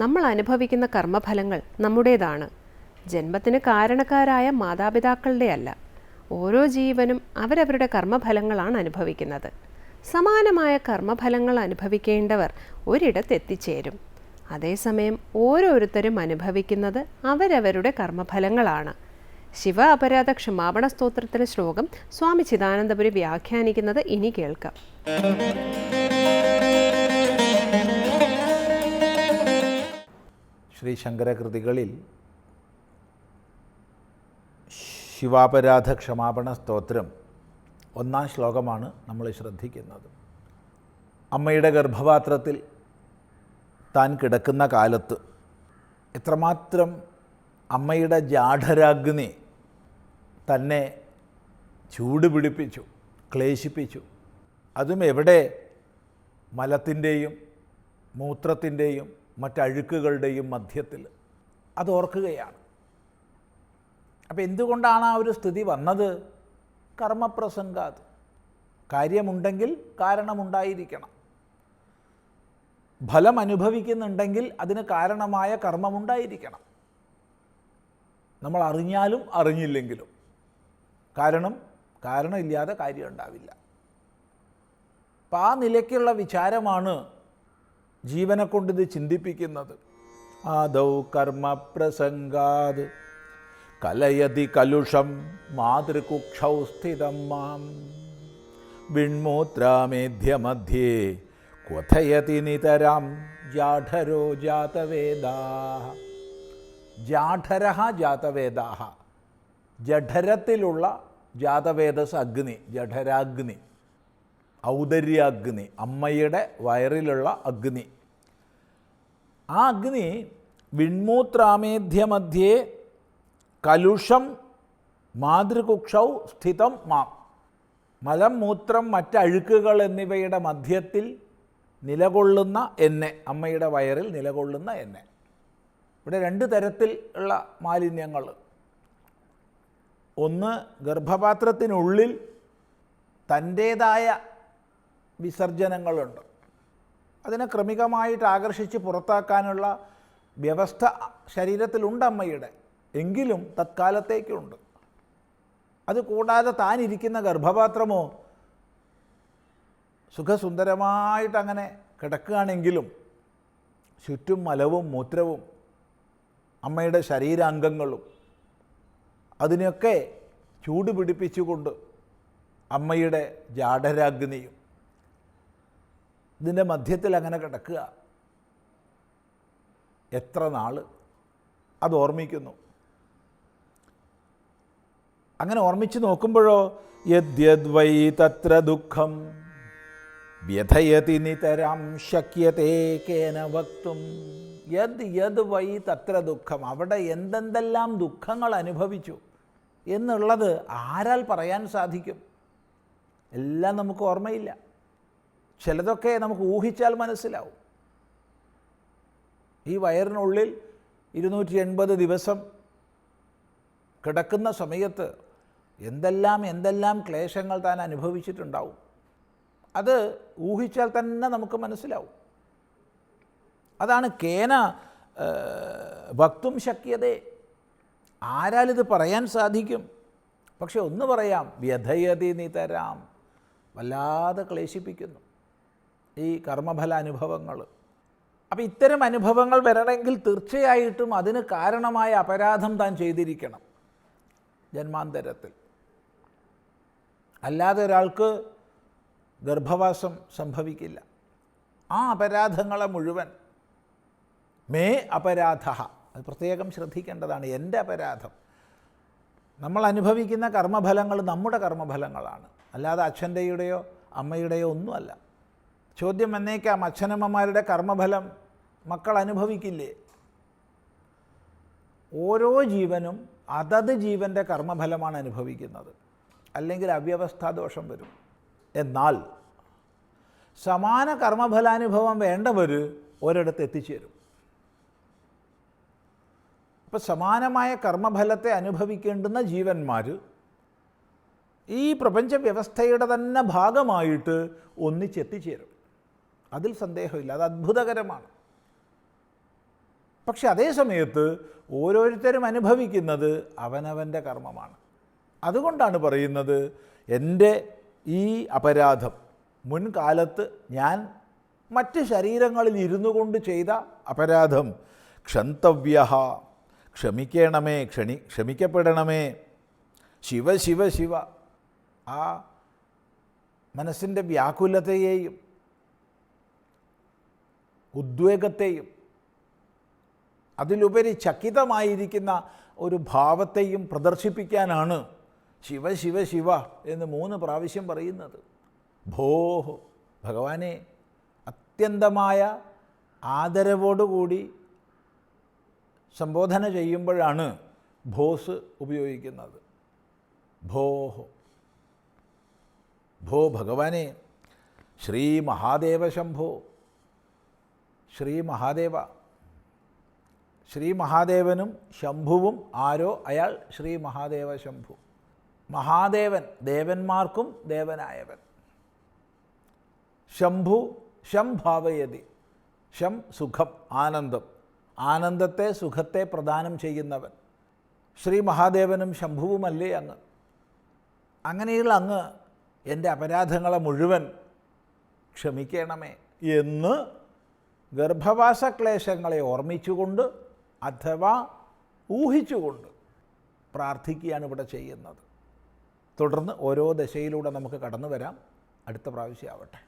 നമ്മൾ അനുഭവിക്കുന്ന കർമ്മഫലങ്ങൾ നമ്മുടേതാണ്. ജന്മത്തിന് കാരണക്കാരായ മാതാപിതാക്കളുടെ അല്ല ഓരോ ജീവനും അവരവരുടെ കർമ്മഫലങ്ങളാണ് അനുഭവിക്കുന്നത്. സമാനമായ കർമ്മഫലങ്ങൾ അനുഭവിക്കേണ്ടവർ ഒരിടത്ത് എത്തിച്ചേരും. അതേസമയം ഓരോരുത്തരും അനുഭവിക്കുന്നത് അവരവരുടെ കർമ്മഫലങ്ങളാണ്. ശിവ അപരാധ ക്ഷമാപണ സ്തോത്രത്തിലെ ശ്ലോകം സ്വാമി ചിദാനന്ദപുരി വ്യാഖ്യാനിക്കുന്നത് ഇനി കേൾക്കാം. ശ്രീ ശങ്കരകൃതികളിൽ ശിവാപരാധ ക്ഷമാപണ സ്തോത്രം ഒന്നാം ശ്ലോകമാണ് നമ്മൾ ശ്രദ്ധിക്കുന്നത്. അമ്മയുടെ ഗർഭപാത്രത്തിൽ താൻ കിടക്കുന്ന കാലത്ത് എത്രമാത്രം അമ്മയുടെ ജാഠരാഗ്നി തന്നെ ചൂടുപിടിപ്പിച്ചു ക്ലേശിപ്പിച്ചു. അതും എവിടെ? മലത്തിന്റെയും മൂത്രത്തിന്റെയും മറ്റഴുക്കുകളുടെയും മധ്യത്തിൽ. അത് ഓർക്കുകയാണ്. അപ്പോൾ എന്തുകൊണ്ടാണ് ആ ഒരു സ്ഥിതി വന്നത്? കർമ്മപ്രസംഗാത്. കാര്യമുണ്ടെങ്കിൽ കാരണമുണ്ടായിരിക്കണം. ഫലം അനുഭവിക്കുന്നുണ്ടെങ്കിൽ അതിന് കാരണമായ കർമ്മമുണ്ടായിരിക്കണം. നമ്മൾ അറിഞ്ഞാലും അറിഞ്ഞില്ലെങ്കിലും. കാരണം കാരണമില്ലാതെ കാര്യം ഉണ്ടാവില്ല അപ്പം ആ നിലയ്ക്കുള്ള വിചാരമാണ് ജീവനെ കൊണ്ടിത് ചിന്തിപ്പിക്കുന്നത്. ആദൗ കർമ്മപ്രസംഗാത്. കലയതി കലുഷം മാതൃകുക്ഷൗ സ്ഥിതം മാം. വിൺമൂത്രാമേധ്യമധ്യേ ക്വഥയതി നിതരാം ജാഠരോ ജാതവേദാ ജാഠര ജാതവേദാഹ. ജഠരത്തിലുള്ള ജാതവേദസ് അഗ്നി ജഠരാഗ്നി ഔദര്യാഗ്നി അമ്മയുടെ വയറിലുള്ള അഗ്നി. ആ അഗ്നി വിൺമൂത്രാമേധ്യമധ്യേ കലുഷം മാതൃകുക്ഷൗ സ്ഥിതം മാം. മലം മൂത്രം മറ്റഴുക്കുകൾ എന്നിവയുടെ മധ്യത്തിൽ നിലകൊള്ളുന്ന എന്നെ അമ്മയുടെ വയറിൽ നിലകൊള്ളുന്ന എന്നെ. ഇവിടെ രണ്ട് തരത്തിൽ ഉള്ള മാലിന്യങ്ങൾ. ഒന്ന് ഗർഭപാത്രത്തിനുള്ളിൽ തന്റേതായ വിസർജനങ്ങളുണ്ട്. അതിനെ ക്രമികമായിട്ട് ആകർഷിച്ച് പുറത്താക്കാനുള്ള വ്യവസ്ഥ ശരീരത്തിലുണ്ട് അമ്മയുടെ എങ്കിലും തത്കാലത്തേക്കുണ്ട്. അത് കൂടാതെ താനിരിക്കുന്ന ഗർഭപാത്രമോ സുഖസുന്ദരമായിട്ടങ്ങനെ കിടക്കുകയാണെങ്കിലും ചുറ്റും മലവും മൂത്രവും അമ്മയുടെ ശരീരാംഗങ്ങളും അതിനൊക്കെ ചൂട് പിടിപ്പിച്ചുകൊണ്ട് അമ്മയുടെ ജാഠരാഗ്നിയും ഇതിന്റെ മധ്യത്തിൽ അങ്ങനെ കിടക്കുക. എത്ര നാൾ അത് ഓർമ്മിക്കുന്നു. അങ്ങനെ ഓർമ്മിച്ച് നോക്കുമ്പോഴോ യദ്യദ്വൈ തത്ര ദുഃഖം വ്യഥയതി നിതരാം ശക്യതേ കേന വക്തും യദ് യദ് വൈ തത്ര ദുഃഖം അവിടെ എന്തെന്തെല്ലാം ദുഃഖങ്ങൾ അനുഭവിച്ചു എന്നുള്ളത് ആരാൽ പറയാൻ സാധിക്കും? എല്ലാം നമുക്ക് ഓർമ്മയില്ല. ചിലതൊക്കെ നമുക്ക് ഊഹിച്ചാൽ മനസ്സിലാവും. ഈ വയറിനുള്ളിൽ ഇരുന്നൂറ്റി എൺപത് ദിവസം കിടക്കുന്ന സമയത്ത് എന്തെല്ലാം എന്തെല്ലാം ക്ലേശങ്ങൾ താൻ അനുഭവിച്ചിട്ടുണ്ടാവും. അത് ഊഹിച്ചാൽ തന്നെ നമുക്ക് മനസ്സിലാവും. അതാണ് കേന ഭക്തും ശക്യതേ. ആരാലിത് പറയാൻ സാധിക്കും? പക്ഷെ ഒന്ന് പറയാം വ്യഥയതി നിതരാം. വല്ലാതെ ക്ലേശിപ്പിക്കുന്നു. ഈ കർമ്മഫല അനുഭവങ്ങൾ അപ്പം ഇത്തരം അനുഭവങ്ങൾ വരണമെങ്കിൽ തീർച്ചയായിട്ടും അതിന് കാരണമായ അപരാധം താൻ ചെയ്തിരിക്കണം ജന്മാന്തരത്തിൽ. അല്ലാതെ ഒരാൾക്ക് ഗർഭവാസം സംഭവിക്കില്ല. ആ അപരാധങ്ങളെ മുഴുവൻ മേ അപരാധ അത് പ്രത്യേകം ശ്രദ്ധിക്കേണ്ടതാണ് എന്റെ അപരാധം. നമ്മൾ അനുഭവിക്കുന്ന കർമ്മഫലങ്ങൾ നമ്മുടെ കർമ്മഫലങ്ങളാണ്. അല്ലാതെ അച്ഛന്റെയുടെയോ അമ്മയുടെയോ ഒന്നുമല്ല. ചോദ്യം എന്നേക്കാം അച്ഛനമ്മമാരുടെ കർമ്മഫലം മക്കൾ അനുഭവിക്കില്ലേ? ഓരോ ജീവനും അതത് ജീവന്റെ കർമ്മഫലമാണ് അനുഭവിക്കുന്നത്. അല്ലെങ്കിൽ അവ്യവസ്ഥാദോഷം വരും. എന്നാൽ സമാന കർമ്മഫലാനുഭവം വേണ്ടവർ ഒരിടത്ത് എത്തിച്ചേരും. അപ്പം സമാനമായ കർമ്മഫലത്തെ അനുഭവിക്കേണ്ടുന്ന ജീവന്മാർ ഈ പ്രപഞ്ച വ്യവസ്ഥയുടെ തന്നെ ഭാഗമായിട്ട് ഒന്നിച്ചെത്തിച്ചേരും അതിൽ സന്ദേഹമില്ല അത് അത്ഭുതകരമാണ്. പക്ഷെ അതേ സമയത്ത് ഓരോരുത്തരും അനുഭവിക്കുന്നത് അവനവന്റെ കർമ്മമാണ്. അതുകൊണ്ടാണ് പറയുന്നത് എന്റെ ഈ അപരാധം മുൻകാലത്ത് ഞാൻ മറ്റ് ശരീരങ്ങളിൽ ഇരുന്നു കൊണ്ട് ചെയ്ത അപരാധം ക്ഷന്തവ്യ ക്ഷമിക്കണമേ ക്ഷണി ക്ഷമിക്കപ്പെടണമേ ശിവ ശിവ ശിവ ആ മനസ്സിന്റെ വ്യാകുലതയെയും ഉദ്വേഗത്തെയും അതിലുപരി ചക്കിതമായിരിക്കുന്ന ഒരു ഭാവത്തെയും പ്രദർശിപ്പിക്കാനാണ് ശിവ ശിവ ശിവ എന്ന് മൂന്ന് പ്രാവശ്യം പറയുന്നത്. ഭോഹോ ഭഗവാനെ അത്യന്തമായ ആദരവോടുകൂടി സംബോധന ചെയ്യുമ്പോഴാണ് ഭോസ് ഉപയോഗിക്കുന്നത്. ഭോഹോ. ഭോ ഭഗവാനെ ശ്രീ മഹാദേവ ശംഭോ. ശ്രീ മഹാദേവ. ശ്രീ മഹാദേവനും ശംഭുവും ആരോ? അയാൾ ശ്രീ മഹാദേവ ശംഭു. മഹാദേവൻ ദേവന്മാർക്കും ദേവനായവൻ. ശംഭു ശം ഭാവയതി ശം സുഖം ആനന്ദം. ആനന്ദത്തെ സുഖത്തെ പ്രദാനം ചെയ്യുന്നവൻ. ശ്രീ മഹാദേവനും ശംഭുവുമല്ലേ അങ്ങ്? അങ്ങനെയുള്ള അങ്ങ് എന്റെ അപരാധങ്ങളെ മുഴുവൻ ക്ഷമിക്കണമേ എന്ന് ഗർഭവാസ ക്ലേശങ്ങളെ ഓർമ്മിച്ചുകൊണ്ട് അഥവാ ഊഹിച്ചുകൊണ്ട് പ്രാർത്ഥിക്കുകയാണ് ഇവിടെ ചെയ്യുന്നത്. തുടർന്ന് ഓരോ ദശയിലൂടെ നമുക്ക് കടന്നു വരാം അടുത്ത പ്രാവശ്യം ആവട്ടെ.